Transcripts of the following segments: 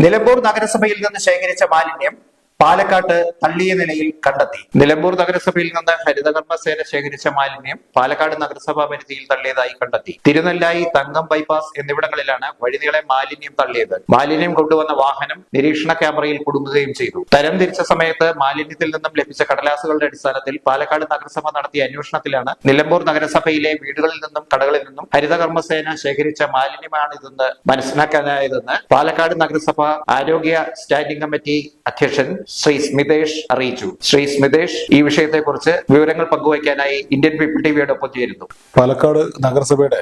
നിലമ്പൂർ നഗരസഭയിൽ നിന്ന് ശേഖരിച്ച മാലിന്യം പാലക്കാട്ട് തള്ളിയ നിലയിൽ കണ്ടെത്തി. നിലമ്പൂർ നഗരസഭയിൽ നിന്ന് ഹരിതകർമ്മസേന ശേഖരിച്ച മാലിന്യം പാലക്കാട് നഗരസഭാ പരിധിയിൽ തള്ളിയതായി കണ്ടെത്തി. തിരുനെല്ലായി തങ്കം ബൈപ്പാസ് എന്നിവിടങ്ങളിലാണ് വഴിനീളെ മാലിന്യം തള്ളിയത്. മാലിന്യം കൊണ്ടുവന്ന വാഹനം നിരീക്ഷണ ക്യാമറയിൽ കുടുങ്ങുകയും ചെയ്തു. തരം തിരിച്ച സമയത്ത് മാലിന്യത്തിൽ നിന്നും ലഭിച്ച കടലാസുകളുടെ അടിസ്ഥാനത്തിൽ പാലക്കാട് നഗരസഭ നടത്തിയ അന്വേഷണത്തിലാണ് നിലമ്പൂർ നഗരസഭയിലെ വീടുകളിൽ നിന്നും കടകളിൽ നിന്നും ഹരിതകർമ്മ ഹരിതകർമ്മസേന ശേഖരിച്ച മാലിന്യമാണിതെന്ന് മനസ്സിലാക്കാനായതെന്ന് പാലക്കാട് നഗരസഭ ആരോഗ്യ സ്റ്റാൻഡിംഗ് കമ്മിറ്റി അധ്യക്ഷൻ ശ്രീ സ്മിതേഷ് അറിയിച്ചു. ശ്രീ സ്മിതേഷ് ഈ വിഷയത്തെക്കുറിച്ച് വിവരങ്ങൾ പങ്കുവയ്ക്കാനായി ഇന്ത്യൻ പീപ്പിൾ ടിവിയോടൊപ്പം ചേരുന്നു. പാലക്കാട് നഗരസഭയുടെ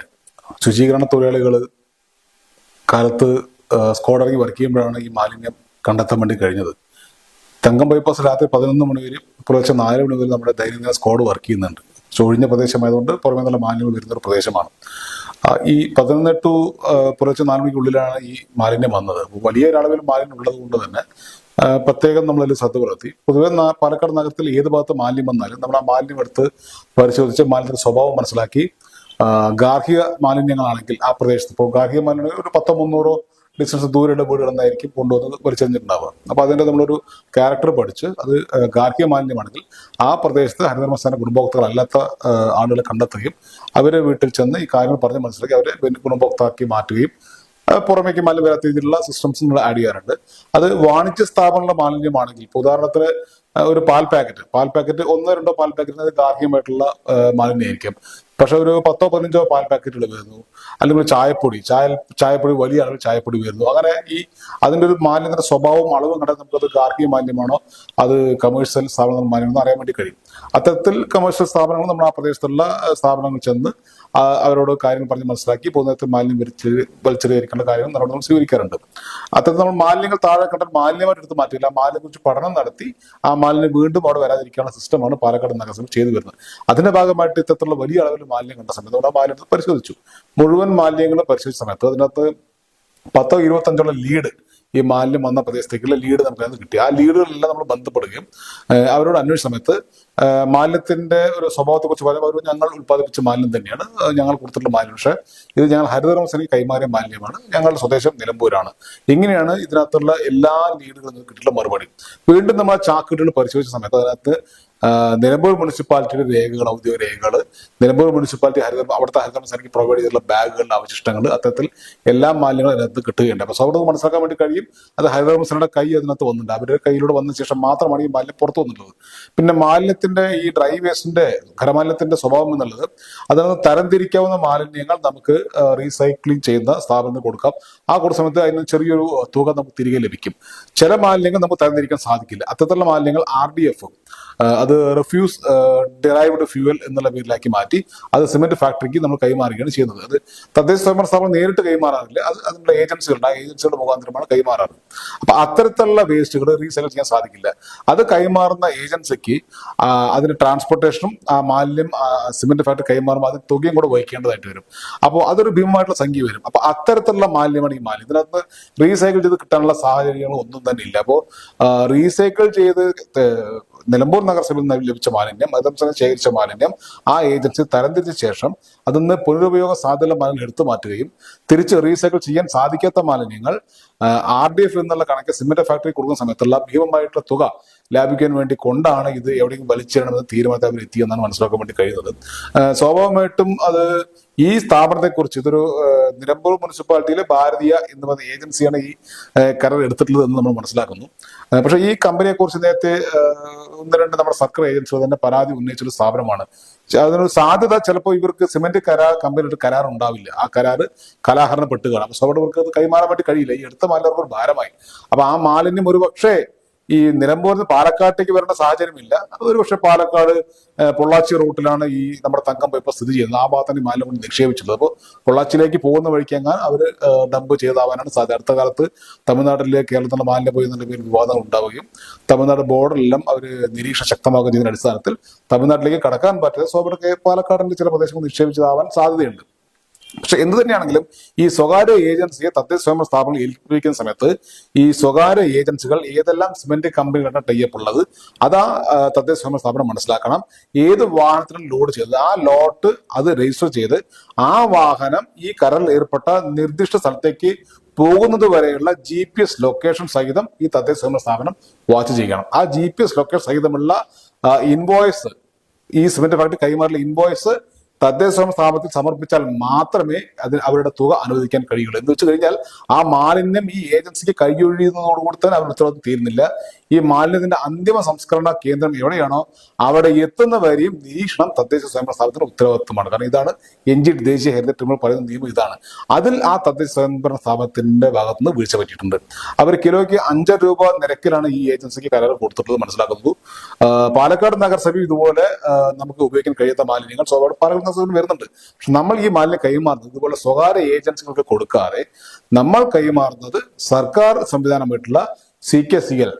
ശുചീകരണ തൊഴിലാളികൾ കാലത്ത് സ്കോഡ് സ്ക്വാഡ് ഇറങ്ങി വർക്ക് ചെയ്യുമ്പോഴാണ് ഈ മാലിന്യം കണ്ടെത്താൻ വേണ്ടി കഴിഞ്ഞത്. തങ്കം ബൈപ്പാസ് രാത്രി പതിനൊന്ന് മണി വരെ പുലർച്ചെ നാല് മണി വരെ നമ്മുടെ ദൈനംദിന സ്കോഡ് വർക്ക് ചെയ്യുന്നുണ്ട്. ചൊഴിഞ്ഞ പ്രദേശമായതുകൊണ്ട് പുറമേ നല്ല മാലിന്യങ്ങൾ വരുന്ന ഒരു പ്രദേശമാണ്. ഈ പതിനൊന്ന് ടു പുലർച്ചെ നാല് മണിക്കുള്ളിലാണ് ഈ മാലിന്യം വന്നത്. വലിയൊരളവിൽ മാലിന്യം ഉള്ളത് കൊണ്ട് തന്നെ പ്രത്യേകം നമ്മളതിൽ ശ്രദ്ധ പുലർത്തി. പൊതുവെ പാലക്കാട് നഗരത്തിൽ ഏത് ഭാഗത്ത് മാലിന്യം വന്നാലും നമ്മൾ ആ മാലിന്യം എടുത്ത് പരിശോധിച്ച് മാലിന്യത്തിന്റെ സ്വഭാവം മനസ്സിലാക്കി ഗാർഹിക മാലിന്യങ്ങളാണെങ്കിൽ ആ പ്രദേശത്ത് ഇപ്പോൾ ഗാർഹിക മാലിന്യങ്ങൾ ഒരു പത്തോ മുന്നൂറോ ഡിസ്റ്റൻസ് ദൂരെയുള്ള വീടുകളെന്നായിരിക്കും കൊണ്ടുവന്ന് വലിച്ചെറിഞ്ഞിട്ടുണ്ടാവുക. അപ്പോൾ അതിന്റെ നമ്മളൊരു ക്യാരക്ടർ പഠിച്ച് അത് ഗാർഹിക മാലിന്യമാണെങ്കിൽ ആ പ്രദേശത്ത് ഹരിതർമ്മസ്ഥാന ഗുണഭോക്താക്കളല്ലാത്ത ആളുകളെ കണ്ടെത്തുകയും അവരെ വീട്ടിൽ ചെന്ന് ഈ കാര്യങ്ങൾ പറഞ്ഞ് മനസ്സിലാക്കി അവരെ ഗുണഭോക്താക്കി മാറ്റുകയും പുറമേക്ക് മാലിന്യം വരാത്ത രീതിയിലുള്ള സിസ്റ്റംസ് നമ്മൾ ആഡ് ചെയ്യാറുണ്ട്. അത് വാണിജ്യ സ്ഥാപനങ്ങളുടെ മാലിന്യമാണെങ്കിൽ ഇപ്പോൾ ഉദാഹരണത്തിന് ഒരു പാൽ പാക്കറ്റ്. പാൽ പാക്കറ്റ് ഒന്നോ രണ്ടോ പാൽ പാക്കറ്റിന് ഗാർഹികമായിട്ടുള്ള മാലിന്യമായിരിക്കും. പക്ഷെ ഒരു പത്തോ പതിനഞ്ചോ പാൽ പാക്കറ്റുകൾ വരുന്നു അല്ലെങ്കിൽ ചായപ്പൊടി ചായ ചായപ്പൊടി വലിയ അളവിൽ ചായപ്പൊടി വരുന്നു. അങ്ങനെ ഈ അതിന്റെ ഒരു മാലിന്യത്തിന്റെ സ്വഭാവവും അളവും കണ്ടാൽ നമുക്കത് ഗാർഹിക മാലിന്യമാണോ അത് കമേഴ്സ്യൽ സ്ഥാപനങ്ങൾ മാലിന്യമാണോ അറിയാൻ വേണ്ടി കഴിയും. അത്തരത്തിൽ കമേഴ്ഷ്യൽ സ്ഥാപനങ്ങൾ നമ്മൾ ആ പ്രദേശത്തുള്ള സ്ഥാപനങ്ങൾ ചെന്ന് അവരോട് കാര്യങ്ങൾ പറഞ്ഞ് മനസ്സിലാക്കി പൊതുനേരത്തിൽ മാലിന്യം വലിച്ച് വലിച്ചെറിയിരിക്കേണ്ട കാര്യങ്ങൾ നമ്മൾ നമ്മൾ സ്വീകരിക്കാറുണ്ട്. അത്തരത്തിൽ നമ്മൾ മാലിന്യങ്ങൾ താഴെ കണ്ടാൽ മാലിന്യമായിട്ട് എടുത്ത് മാറ്റില്ല. മാലിന്യം കുറിച്ച് പഠനം നടത്തി ആ മാലിന്യം വീണ്ടും അവിടെ വരാതിരിക്കാനുള്ള സിസ്റ്റമാണ് പാലക്കാട് നഗരസഭ ചെയ്തു വരുന്നത്. അതിന്റെ ഭാഗമായിട്ട് ഇത്തരത്തിലുള്ള വലിയ അളവിൽ മാലിന്യം കണ്ട സമയത്ത് അവിടെ മാലിന്യത്തെ പരിശോധിച്ചു. മുഴുവൻ മാലിന്യങ്ങളും പരിശോധിച്ച സമയത്ത് അതിനകത്ത് പത്തോ ഇരുപത്തഞ്ചോളം ലീഡ് ഈ മാലിന്യം വന്ന പ്രദേശത്തേക്കുള്ള ലീഡ് നമുക്ക് അതിന് കിട്ടി. ആ ലീഡുകളെല്ലാം നമ്മൾ ബന്ധപ്പെടുകയും അവരോട് അന്വേഷിച്ച സമയത്ത് മാലിന്യത്തിന്റെ ഒരു സ്വഭാവത്തെക്കുറിച്ച് പറയുമ്പോൾ അവർ ഞങ്ങൾ ഉത്പാദിപ്പിച്ച മാലിന്യം തന്നെയാണ് ഞങ്ങൾ കൊടുത്തിട്ടുള്ള മാലിന്യം. പക്ഷേ ഇത് ഞങ്ങൾ ഹരിതകർമ്മസേനയ്ക്ക് കൈമാറിയ മാലിന്യമാണ് ഞങ്ങളുടെ സ്വദേശം നിലമ്പൂരാണ്. ഇങ്ങനെയാണ് ഇതിനകത്തുള്ള എല്ലാ ലീഡുകളും കിട്ടിയിട്ടുള്ള മറുപടി. വീണ്ടും നമ്മൾ ആ ചാക്കിട്ടുകൾ പരിശോധിച്ച സമയത്ത് അതിനകത്ത് നിലമ്പൂർ മുനിസിപ്പാലിറ്റിയുടെ രേഖകൾ ഔദ്യോഗിക രേഖകൾ. നിലമ്പൂർ മുനിസിപ്പാലിറ്റി ഹരിത അവിടുത്തെ ഹരിതകർമ്മസേനയ്ക്ക് പ്രൊവൈഡ് ചെയ്തിട്ടുള്ള ബാഗുകളുടെ അവശിഷ്ടങ്ങൾ. അത്തരത്തിൽ എല്ലാ മാലിന്യങ്ങളും അതിനകത്ത് കിട്ടുകയുണ്ട്. അപ്പൊ സൗഹൃദം മനസ്സിലാക്കാൻ വേണ്ടി കഴിയും. അത് ഹരിതകർമ്മസേനയുടെ കൈ അതിനകത്ത് വന്നിട്ടുണ്ട്. അവരുടെ കയ്യിലൂടെ വന്ന ശേഷം മാത്രമാണ് ഈ മാലിന്യം പുറത്തു വന്നിട്ടുള്ളത്. പിന്നെ മാലിന്യത്തിന്റെ ഈ ഡ്രൈ വേസ്റ്റിന്റെ ഖരമാലിന്യത്തിന്റെ സ്വഭാവം എന്നുള്ളത് അതിനകത്ത് തരംതിരിക്കാവുന്ന മാലിന്യങ്ങൾ നമുക്ക് റീസൈക്ലിംഗ് ചെയ്യുന്ന സ്ഥാപനത്തിന് കൊടുക്കാം. ആ കുറച്ച് സമയത്ത് അതിന് ചെറിയൊരു തുക നമുക്ക് തിരികെ ലഭിക്കും. ചില മാലിന്യങ്ങൾ നമുക്ക് തരംതിരിക്കാൻ സാധിക്കില്ല. അത്തരത്തിലുള്ള മാലിന്യങ്ങൾ ആർ ഡി എഫ് അത് റിഫ്യൂസ് ഡിറൈവ്ഡ് ഫ്യൂവൽ എന്നുള്ള പേരിലാക്കി മാറ്റി അത് സിമെന്റ് ഫാക്ടറിക്ക് നമ്മൾ കൈമാറുകയാണ് ചെയ്യുന്നത്. അത് തദ്ദേശ സ്വയംഭരണ സ്ഥാപനം നേരിട്ട് കൈമാറാറില്ല. അത് അതിനുള്ള ഏജൻസികളുണ്ട് ഏജൻസികളുടെ മുഖാന്തരമാണ് കൈമാറാറ്. അപ്പൊ അത്തരത്തിലുള്ള വേസ്റ്റുകൾ റീസൈക്കിൾ ചെയ്യാൻ സാധിക്കില്ല. അത് കൈമാറുന്ന ഏജൻസിക്ക് അതിന് ട്രാൻസ്പോർട്ടേഷനും ആ മാലിന്യം സിമെന്റ് ഫാക്ടറി കൈമാറുമ്പോൾ അതിന് തുകയും കൂടെ വഹിക്കേണ്ടതായിട്ട് വരും. അപ്പോൾ അതൊരു ഭീമമായിട്ടുള്ള സംഖ്യ വരും. അപ്പൊ അത്തരത്തിലുള്ള മാലിന്യമാണ് ഈ മാലിന്യം. ഇതിനകത്ത് റീസൈക്കിൾ ചെയ്ത് കിട്ടാനുള്ള സാഹചര്യങ്ങൾ ഒന്നും തന്നെ ഇല്ല. അപ്പോൾ റീസൈക്കിൾ ചെയ്ത് നിലമ്പൂർ നഗരസഭയിൽ നിന്ന് ലഭിച്ച മാലിന്യം അതനുസരിച്ച് ശേഖരിച്ച മാലിന്യം ആ ഏജൻസി തരംതിരിച്ച ശേഷം അതിൽ നിന്ന് പുനരുപയോഗ സാധ്യതയുള്ള മാലിന്യം എടുത്തു മാറ്റുകയും തിരിച്ച് റീസൈക്കിൾ ചെയ്യാൻ സാധിക്കാത്ത മാലിന്യങ്ങൾ ആർ ഡി എഫ് എന്നുള്ള കണക്ക് സിമെന്റ് ഫാക്ടറി കൊടുക്കുന്ന സമയത്തുള്ള ഭീമമായിട്ടുള്ള തുക ലാഭിക്കാൻ വേണ്ടി കൊണ്ടാണ് ഇത് എവിടെയെങ്കിലും വലിച്ചിടണമെന്ന് തീരുമാനത്തിൽ അവർ എത്തിയെന്നാണ് മനസ്സിലാക്കാൻ വേണ്ടി കഴിയുന്നത്. സ്വാഭാവികമായിട്ടും അത് ഈ സ്ഥാപനത്തെക്കുറിച്ച് ഇതൊരു നിലമ്പൂർ മുനിസിപ്പാലിറ്റിയിലെ ഭാരതീയ എന്ന് പറയുന്ന ഏജൻസിയാണ് ഈ കരർ എടുത്തിട്ടുള്ളത് എന്ന് നമ്മൾ മനസ്സിലാക്കുന്നു. പക്ഷേ ഈ കമ്പനിയെക്കുറിച്ച് നേരത്തെ ഒന്ന് രണ്ട് നമ്മുടെ സർക്കാർ ഏജൻസികൾ തന്നെ പരാതി ഉന്നയിച്ചൊരു സ്ഥാപനമാണ്. അതിനൊരു സാധ്യത ചിലപ്പോൾ ഇവർക്ക് സിമെന്റ് കരാർ കമ്പനിയുടെ കരാർ ഉണ്ടാവില്ല. ആ കരാർ കലാഹരണപ്പെട്ട് കാണാം അപ്പൊ അവിടെ ഇവർക്ക് അത് കൈമാറാൻ വേണ്ടി കഴിയില്ല. ഈ എടുത്ത മാലിന്യം ഭാരമായി. അപ്പൊ ആ മാലിന്യം ഒരു പക്ഷേ ഈ നിലമ്പൂരിൽ പാലക്കാട്ടേക്ക് വരേണ്ട സാഹചര്യമില്ല. അത് ഒരു പക്ഷേ പാലക്കാട് പൊള്ളാച്ചി റൂട്ടിലാണ് ഈ നമ്മുടെ തങ്കം ഇപ്പൊ സ്ഥിതി ചെയ്യുന്നത്. ആ ഭാഗത്താണ് ഈ മാലിന്യം കൊണ്ട് നിക്ഷേപിച്ചുള്ളത് അപ്പോൾ പൊള്ളാച്ചിയിലേക്ക് പോകുന്ന വഴിക്ക് എങ്ങാൻ അവർ ഡംപ് ചെയ്താവാനാണ് സാധ്യത. അടുത്ത കാലത്ത് തമിഴ്നാട്ടിലെ കേരളത്തിലെ മാലിന്യം പോയി എന്നുള്ള പേരിൽ വിവാദങ്ങൾ ഉണ്ടാവുകയും തമിഴ്നാട് ബോർഡറിലെല്ലാം അവർ നിരീക്ഷണം ശക്തമാക്കുകയും ചെയ്തതിന്റെ അടിസ്ഥാനത്തിൽ തമിഴ്നാട്ടിലേക്ക് കടക്കാൻ പറ്റാതെ സ്വാഭാവിക പാലക്കാടിന്റെ ചില പ്രദേശങ്ങൾ നിക്ഷേപിച്ചതാവാൻ സാധ്യതയുണ്ട്. പക്ഷെ എന്ത് തന്നെയാണെങ്കിലും ഈ സ്വകാര്യ ഏജൻസിയെ തദ്ദേശ സ്വയംഭരണ സ്ഥാപനങ്ങൾ ഏൽപ്പിക്കുന്ന സമയത്ത് ഈ സ്വകാര്യ ഏജൻസികൾ ഏതെല്ലാം സിമെന്റ് കമ്പനികളുടെ ടൈപ്പ് ഉള്ളത് അതാ തദ്ദേശ സ്വയംഭരണ സ്ഥാപനം മനസ്സിലാക്കണം. ഏത് വാഹനത്തിനും ലോഡ് ചെയ്തത് ആ ലോട്ട് അത് രജിസ്റ്റർ ചെയ്ത് ആ വാഹനം ഈ കരൽ ഏർപ്പെട്ട നിർദ്ദിഷ്ട സ്ഥലത്തേക്ക് പോകുന്നത് വരെയുള്ള ജി പി എസ് ലൊക്കേഷൻ സഹിതം ഈ തദ്ദേശ സ്വയംഭരണ സ്ഥാപനം വാച്ച് ചെയ്യണം. ആ ജി പി എസ് ലൊക്കേഷൻ സഹിതമുള്ള ഇൻവോയ്സ് ഈ സിമെന്റ് ഫാക്ടറി കൈമാറിയ ഇൻവോയ്സ് തദ്ദേശ സ്വയം സ്ഥാപനത്തിൽ സമർപ്പിച്ചാൽ മാത്രമേ അതിന് അവരുടെ തുക അനുവദിക്കാൻ കഴിയുള്ളൂ. എന്ന് വെച്ച് കഴിഞ്ഞാൽ ആ മാലിന്യം ഈ ഏജൻസിക്ക് കൈയൊഴിയുന്നതോടുകൂടി തന്നെ അവരുടെ ഉത്തരവാദിത്വം തീരുന്നില്ല. ഈ മാലിന്യത്തിന്റെ അന്തിമ സംസ്കരണ കേന്ദ്രം എവിടെയാണോ അവിടെ എത്തുന്നവരെയും നിരീക്ഷണം തദ്ദേശ സ്വയംഭരണ സ്ഥാപനത്തിന്റെ ഉത്തരവാദിത്വമാണ്. കാരണം ഇതാണ് എൻ ജി ദേശീയ ഹരിത ട്രിബ്യൂണൽ പറയുന്ന നിയമം ഇതാണ്. അതിൽ ആ തദ്ദേശ സ്വയംഭരണ സ്ഥാപനത്തിന്റെ ഭാഗത്തുനിന്ന് വീഴ്ച പറ്റിയിട്ടുണ്ട്. അവർ കിലോയ്ക്ക് അഞ്ചര രൂപ നിരക്കിലാണ് ഈ ഏജൻസിക്ക് കരാർ കൊടുത്തിട്ടുള്ളത് മനസ്സിലാക്കുന്നത് പാലക്കാട് നഗരസഭ ഇതുപോലെ നമുക്ക് ഉപയോഗിക്കാൻ കഴിയാത്ത മാലിന്യങ്ങൾ സ്വാഭാവിക നഗരസഭയിൽ വരുന്നുണ്ട്. പക്ഷെ നമ്മൾ ഈ മാലിന്യം കൈമാറുന്നത് ഇതുപോലെ സ്വകാര്യ ഏജൻസികൾക്ക് കൊടുക്കാതെ നമ്മൾ കൈമാറുന്നത് സർക്കാർ സംവിധാനമായിട്ടുള്ള C K C L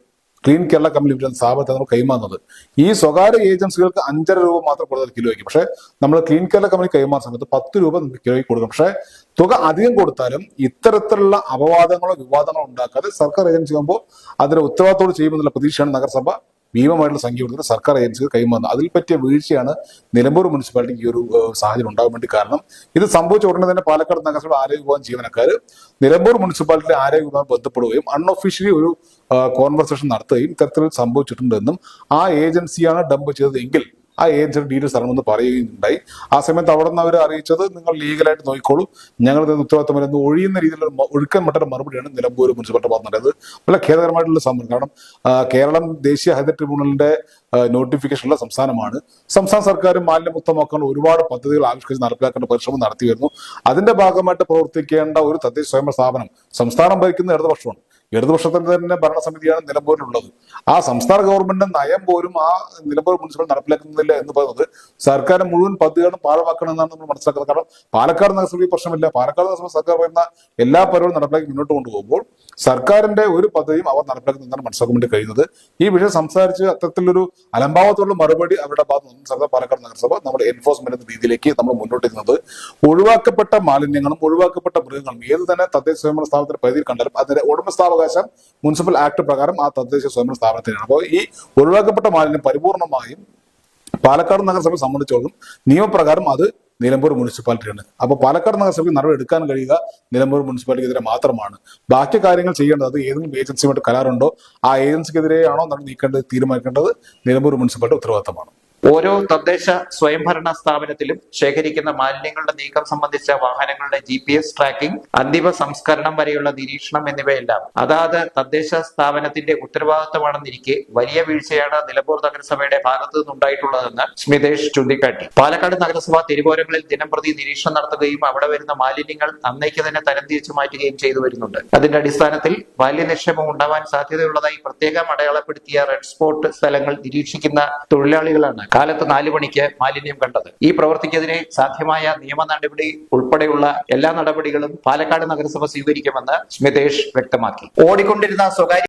clean Kerala company limited സ്ഥാപനത്തെ നമ്മൾ കൈമാറുന്നത്. ഈ സ്വകാര്യ ഏജൻസികൾക്ക് അഞ്ചര രൂപ മാത്രം കൊടുത്താൽ കിലോയ്ക്ക്. പക്ഷേ നമ്മൾ ക്ലീൻ കേരള കമ്പനി കൈമാറുന്ന സമയത്ത് പത്ത് രൂപ നമുക്ക് കിലോയ്ക്ക് കൊടുക്കും പക്ഷേ തുക അധികം കൊടുത്താലും ഇത്തരത്തിലുള്ള അപവാദങ്ങളോ വിവാദങ്ങളോ ഉണ്ടാക്കാതെ സർക്കാർ ഏജൻസി ആകുമ്പോൾ അതിന്റെ ഉത്തരവാദിത്തോട് ചെയ്യുമെന്നുള്ള പ്രതീക്ഷയാണ് നഗരസഭ ഭീമമായിട്ടുള്ള സംഖ്യ കൊടുത്തിട്ട് സർക്കാർ ഏജൻസികൾ കൈമാറുന്നത് അതിൽ പറ്റിയ വീഴ്ചയാണ് നിലമ്പൂർ മുനിസിപ്പാലിറ്റിക്ക് ഈ ഒരു സാഹചര്യം ഉണ്ടാകാൻ വേണ്ടി കാരണം ഇത് സംഭവിച്ച ഉടനെ തന്നെ പാലക്കാട് നഗരസഭ ആരോഗ്യ വിഭാഗം ജീവനക്കാർ നിലമ്പൂർ മുനിസിപ്പാലിറ്റിയിലെ ആരോഗ്യ വിഭാഗം ബന്ധപ്പെടുകയും അൺഒഫീഷ്യലി ഒരു കോൺവെർസേഷൻ നടത്തുകയും ഇത്തരത്തിൽ സംഭവിച്ചിട്ടുണ്ടെന്നും ആ ഏജൻസിയാണ് ഡംപ് ചെയ്തത് എങ്കിൽ ആ ഏജൻസിയുടെ ഡീറ്റെയിൽസ് തരണമെന്ന് പറയുകയുണ്ടായി. ആ സമയത്ത് അവിടെ നിന്ന് അവർ അറിയിച്ചത് നിങ്ങൾ ലീഗലായിട്ട് നോക്കിക്കോളൂ. ഞങ്ങൾ ഉത്തരവാദിത്തം വരുന്നത് ഒഴിയുന്ന രീതിയിലുള്ള ഒഴുക്കാൻ മറ്റൊരു മറുപടിയാണ് നിലമ്പൂർ മുനിസിപ്പാലിറ്റി പറഞ്ഞത് വളരെ ഖേദകരമായിട്ടുള്ള സംഭവം. കാരണം കേരളം ദേശീയ ഹരിത ട്രിബ്യൂണലിന്റെ നോട്ടിഫിക്കേഷൻ ഉള്ള സംസ്ഥാനമാണ്. സംസ്ഥാന സർക്കാർ മാലിന്യമുക്തമാക്കാൻ ഒരുപാട് പദ്ധതികൾ ആവിഷ്കരിച്ച് നടപ്പിലാക്കേണ്ട പരിശ്രമം നടത്തി വരുന്നു. അതിന്റെ ഭാഗമായിട്ട് പ്രവർത്തിക്കേണ്ട ഒരു തദ്ദേശ സ്വയംഭരണ സ്ഥാപനം സംസ്ഥാനം ഭരിക്കുന്ന ഇടതുപക്ഷമാണ്. ഇടതുപക്ഷത്തിന്റെ തന്നെ ഭരണസമിതിയാണ് നിലമ്പൂരിലുള്ളത്. ആ സംസ്ഥാന ഗവൺമെന്റിന്റെ നയം പോലും ആ നിലമ്പൂർ മുനിസിപ്പൽ നടപ്പിലാക്കുന്നില്ല എന്ന് പറയുന്നത് സർക്കാർ മുഴുവൻ പദ്ധതികളും പാഴമാക്കണമെന്നാണ് നമ്മൾ മനസ്സിലാക്കുന്നത്. കാരണം പാലക്കാട് നഗരസഭയിൽ പ്രശ്നമില്ല. പാലക്കാട് നഗരസഭ സർക്കാർ പറയുന്ന എല്ലാ പരിപാടികളും നടപ്പിലാക്കി മുന്നോട്ട് കൊണ്ടുപോകുമ്പോൾ സർക്കാരിന്റെ ഒരു പദ്ധതിയും അവർ നടപ്പിലാക്കുന്നതാണ് മനസ്സിലാക്കാൻ വേണ്ടി കഴിയുന്നത്. ഈ വിഷയം സംസാരിച്ച് അത്തരത്തിലൊരു അലംഭാവത്തോടുള്ള മറുപടി അവരുടെ ഭാഗത്ത് സർക്കാർ പാലക്കാട് നഗരസഭ നമ്മുടെ എൻഫോഴ്സ്മെന്റ് രീതിയിലേക്ക് നമ്മൾ മുന്നോട്ട് ഇരുന്നത് ഒഴിവാക്കപ്പെട്ട മാലിന്യങ്ങളും ഒഴിവാക്കപ്പെട്ട മൃഗങ്ങളും ഏത് തന്നെ തദ്ദേശ സ്വയംഭരണ സ്ഥാപനത്തിന്റെ പരിധിയിൽ കണ്ടാലും അതിന്റെ ഉടമസ്ഥാവകാശം മുനിസിപ്പൽ ആക്ട് പ്രകാരം ആ തദ്ദേശ സ്വയംഭരണ സ്ഥാപനത്തിനാണ്. അപ്പോൾ ഈ ഒഴിവാക്കപ്പെട്ട മാലിന്യം പരിപൂർണമായും പാലക്കാട് നഗരസഭയെ സംബന്ധിച്ചോളം നിയമപ്രകാരം അത് നിലമ്പൂർ മുനിസിപ്പാലിറ്റിയാണ്. അപ്പോൾ പാലക്കാട് നഗരസഭയ്ക്ക് നടപടി എടുക്കാൻ കഴിയുക നിലമ്പൂർ മുനിസിപ്പാലിറ്റിക്കെതിരെ മാത്രമാണ്. ബാക്കി കാര്യങ്ങൾ ചെയ്യേണ്ടത് ഏതെങ്കിലും ഏജൻസിയുമായിട്ട് കരാറുണ്ടോ? ആ ഏജൻസിക്കെതിരെയാണോ നടപടി നീക്കേണ്ടത് തീരുമാനിക്കേണ്ടത് നിലമ്പൂർ മുനിസിപ്പാലിറ്റി ഉത്തരവാദിത്തമാണ്. ഓരോ തദ്ദേശ സ്വയംഭരണ സ്ഥാപനത്തിലും ശേഖരിക്കുന്ന മാലിന്യങ്ങളുടെ നീക്കം സംബന്ധിച്ച വാഹനങ്ങളുടെ ജി പി എസ് ട്രാക്കിംഗ് അന്തിമ സംസ്കരണം വരെയുള്ള നിരീക്ഷണം എന്നിവയെല്ലാം അതാത് തദ്ദേശ സ്ഥാപനത്തിന്റെ ഉത്തരവാദിത്തമാണെന്നിരിക്കെ വലിയ വീഴ്ചയാണ് നിലമ്പൂർ നഗരസഭയുടെ ഭാഗത്തു നിന്നുണ്ടായിട്ടുള്ളതെന്ന് സ്മിതേഷ് ചൂണ്ടിക്കാട്ടി. പാലക്കാട് നഗരസഭ തിരുവോരങ്ങളിൽ ദിനംപ്രതി നിരീക്ഷണം നടത്തുകയും അവിടെ വരുന്ന മാലിന്യങ്ങൾ അന്നേക്ക് തന്നെ തരംതിരിച്ചു മാറ്റുകയും ചെയ്തു വരുന്നുണ്ട്. അതിന്റെ അടിസ്ഥാനത്തിൽ മാലിന്യനിക്ഷേപം ഉണ്ടാവാൻ സാധ്യതയുള്ളതായി പ്രത്യേകം അടയാളപ്പെടുത്തിയ റെഡ് സ്പോട്ട് സ്ഥലങ്ങൾ നിരീക്ഷിക്കുന്ന തൊഴിലാളികളാണ് കാലത്ത് നാലു മണിക്ക് മാലിന്യം കണ്ടത്. ഈ പ്രവൃത്തിക്കെതിരെ സാധ്യമായ നിയമ നടപടി ഉൾപ്പെടെയുള്ള എല്ലാ നടപടികളും പാലക്കാട് നഗരസഭ സ്വീകരിക്കുമെന്ന് സ്മിതേഷ് വ്യക്തമാക്കി. ഓടിക്കൊണ്ടിരുന്ന സ്വകാര്യ